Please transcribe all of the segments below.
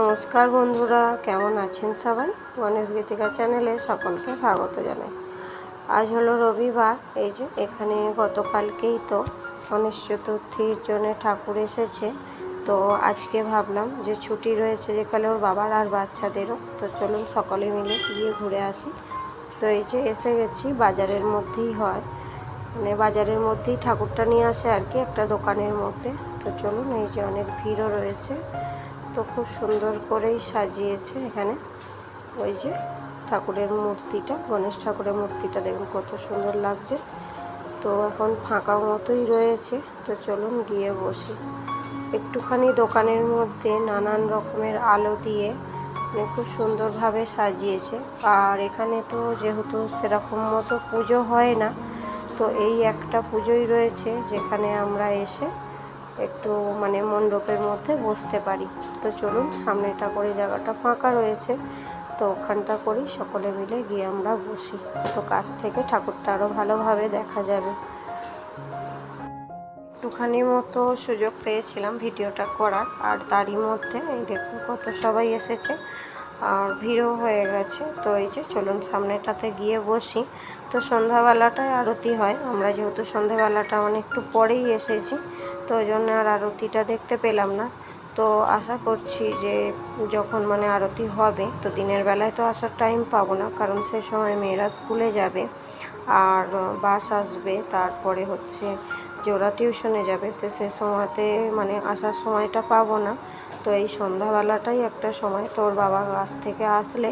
নমস্কার বন্ধুরা, কেমন আছেন সবাই? গণেশ গীতিকা চ্যানেলে সকলকে স্বাগত জানাই। আজ হলো রবিবার, এই যে এখানে গতকালকেই তো গণেশ চতুর্থীর জন্য ঠাকুর এসেছে। তো আজকে ভাবলাম যে ছুটি রয়েছে যেকালে ওর বাবার আর বাচ্চাদেরও, তো চলুন সকলে মিলে গিয়ে ঘুরে আসি। তো এই যে এসে গেছি, বাজারের মধ্যেই হয়। মানে বাজারের মধ্যেই ঠাকুরটা নিয়ে আসে আর কি, একটা দোকানের মধ্যে। তো চলুন, এই যে অনেক ভিড়ও রয়েছে। তো খুব সুন্দর করেই সাজিয়েছে এখানে। ওই যে ঠাকুরের মূর্তিটা, গণেশ ঠাকুরের মূর্তিটা দেখুন কত সুন্দর লাগছে। তো এখন ফাঁকা মতোই রয়েছে, তো চলুন গিয়ে বসি। একটুখানি দোকানের মধ্যে নানান রকমের আলো দিয়ে মানে খুব সুন্দরভাবে সাজিয়েছে। আর এখানে তো যেহেতু সেরকম মতো পুজো হয় না, তো এই একটা পুজোই রয়েছে যেখানে আমরা এসে একটু মানে মণ্ডপের মধ্যে বসতে পারি। তো চলুন, সামনেটা করে জায়গাটা ফাঁকা রয়েছে। তো ওখানটা করি, সকলে মিলে গিয়ে আমরা বসি। তো কাছ থেকে ঠাকুরটা আরও ভালোভাবে দেখা যাবে। একটুখানি মতো সুযোগ পেয়েছিলাম ভিডিওটা করার, আর তারই মধ্যে এই দেখুন কত সবাই এসেছে। আর ভিড়ও হয়ে গেছে। তো এই যে চলুন, সামনেটাতে গিয়ে বসি। তো সন্ধ্যাবেলাটায় আরতি হয়। আমরা যেহেতু সন্ধ্যাবেলাটা মানে একটু পরেই এসেছি তো ওই জন্য আর আরতিটা দেখতে পেলাম না। তো আশা করছি যে যখন মানে আরতি হবে, তো দিনের বেলায় তো আসার টাইম পাবো না, কারণ সে সময় মেয়েরা স্কুলে যাবে আর বাস আসবে, তারপরে হচ্ছে যে ওরা টিউশনে যাবে। তো সে সময়তে মানে আসার সময়টা পাবো না। তো এই সন্ধ্যাবেলাটাই একটা সময় তোর বাবা কাছ থেকে আসলে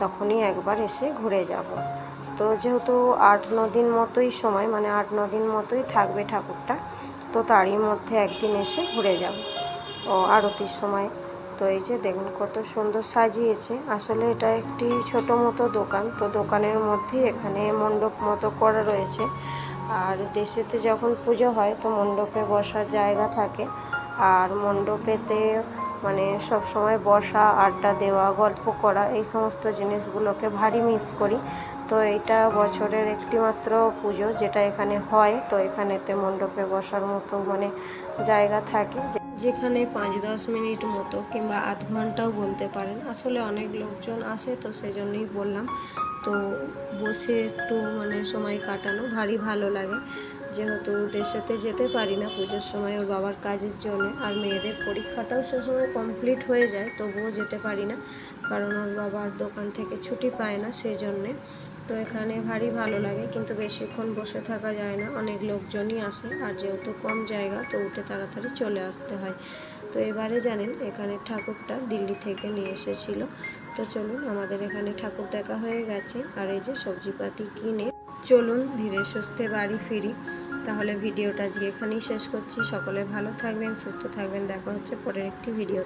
তখনই একবার এসে ঘুরে যাব। তো যেহেতু আট ন দিন মতোই সময় মানে আট ন দিন মতোই থাকবে ঠাকুরটা তো তারই মধ্যে একদিন এসে ঘুরে যাব। ও আরতির সময়। তো এই যে দেখুন কত সুন্দর সাজিয়েছে। আসলে এটা একটি ছোট মতো দোকান। তো দোকানের মধ্যে এখানে মণ্ডপ মতো করা রয়েছে। আর দেশেতে যখন পুজো হয় তো মণ্ডপে বসার জায়গা থাকে। আর মণ্ডপেতে মানে সব সময় বসা, আড্ডা দেওয়া, গল্প করা, এই সমস্ত জিনিসগুলোকে ভারী মিস করি। তো এটা বছরের একটি মাত্র পুজো যেটা এখানে হয়। তো এখানেতে মণ্ডপে বসার মতো মানে জায়গা থাকে। যেখানে পাঁচ দশ মিনিট মতো কিংবা আধ ঘন্টাও বলতে পারেন। আসলে অনেক লোকজন আসে, তো সেজন্যই বললাম। তো বসে একটু মানে সময় কাটানো ভারী ভালো লাগে। যেহেতু দেশেতে যেতে পারি না পুজোর সময়, ওর বাবার কাজের জন্য। আর মেয়েদের পরীক্ষাটাও সে সময় কমপ্লিট হয়ে যায়, তবুও যেতে পারি না। কারণ ওর বাবার দোকান থেকে ছুটি পায় না সেই জন্যে। তো এখানে ভারী ভালো লাগে, কিন্তু বেশিক্ষণ বসে থাকা যায় না। অনেক লোকজনই আসে, আর যেহেতু কম জায়গা, তো উঠে তাড়াতাড়ি চলে আসতে হয়। তো এবারে জানেন, এখানে ঠাকুরটা দিল্লি থেকে নিয়ে এসেছিল। তো চলুন, আমাদের এখানে ঠাকুর দেখা হয়ে গেছে। আর এই যে সবজিপাতি কিনে, চলুন ধীরে সুস্থে বাড়ি ফিরি। তাহলে ভিডিওটা আজকে এখানেই শেষ করছি। সকলে ভালো থাকবেন, সুস্থ থাকবেন। দেখা হচ্ছে পরের একটি ভিডিও